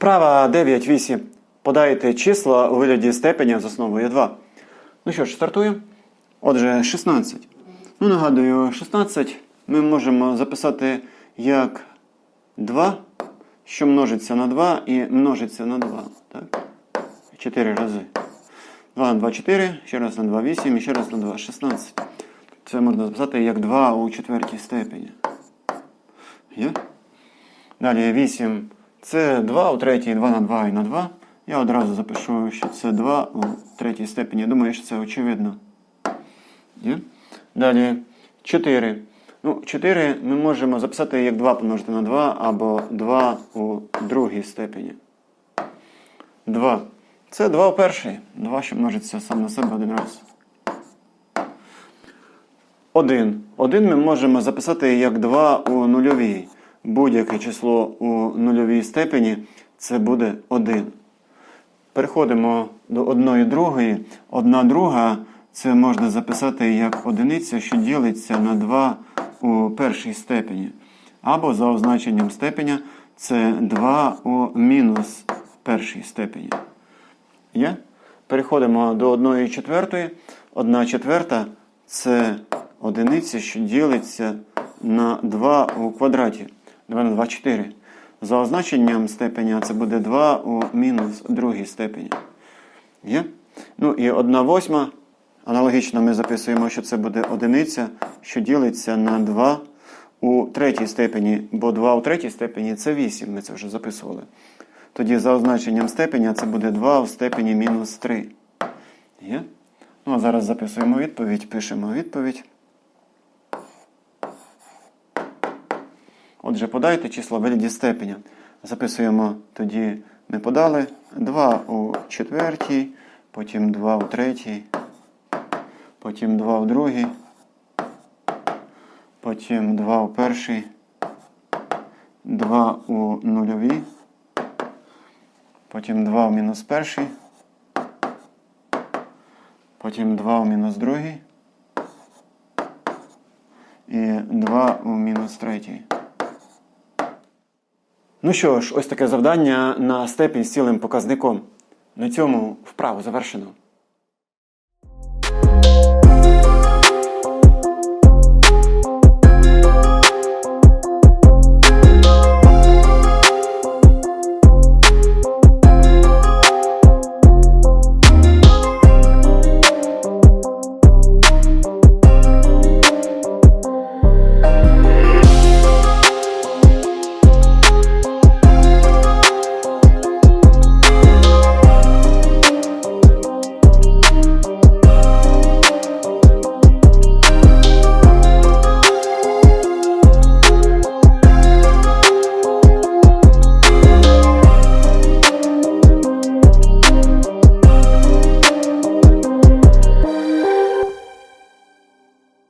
Вправа 9-8. Подайте числа у вигляді степеня з основою 2. Ну що ж, стартуємо. Отже, 16. Ну, нагадую, 16 ми можемо записати як 2, що множиться на 2 і множиться на 2. Так? 4 рази. 2 на 2 4, ще раз на 2 8 і ще раз на 2 16. Це можна записати як 2 у четвертій степені. Є? Далі 8. Це 2 у третій, 2 на 2 і на 2. Я одразу запишу, що це 2 у третій степені. Думаю, що це очевидно. Є? Далі 4. Ну, 4 ми можемо записати як 2 помножити на 2 або 2 у другій степені. 2. Це 2 у першій. 2, що множиться сам на себе один раз. 1. 1 ми можемо записати як 2 у нульовій. Будь-яке число у нульовій степені це буде 1. Переходимо до одної другої. Одна друга це можна записати як одиниця, що ділиться на 2 у першій степені. Або за означенням степеня це 2 у мінус першій степені. Є? Переходимо до одної четвертої. Одна четверта це одиниця, що ділиться на 2 у квадраті. 2 на 2 4. За означенням степеня це буде 2 у мінус другій степені. Є? Ну і 1 восьма. Аналогічно ми записуємо, що це буде одиниця, що ділиться на 2 у третій степені, бо 2 у третій степені це 8, ми це вже записували. Тоді за означенням степеня це буде 2 в степені мінус 3. Є? Ну, а зараз записуємо відповідь, пишемо відповідь. Отже, подайте число в вигляді степеня. Записуємо тоді ми подали 2 у четвертій, потім 2 у третій, потім 2 у другій, потім 2 у першій, 2 у нульовій, потім 2 у мінус першій, потім 2 у мінус другій і 2 у мінус третій. Ну що ж, ось таке завдання на степінь з цілим показником. На цьому вправу завершено.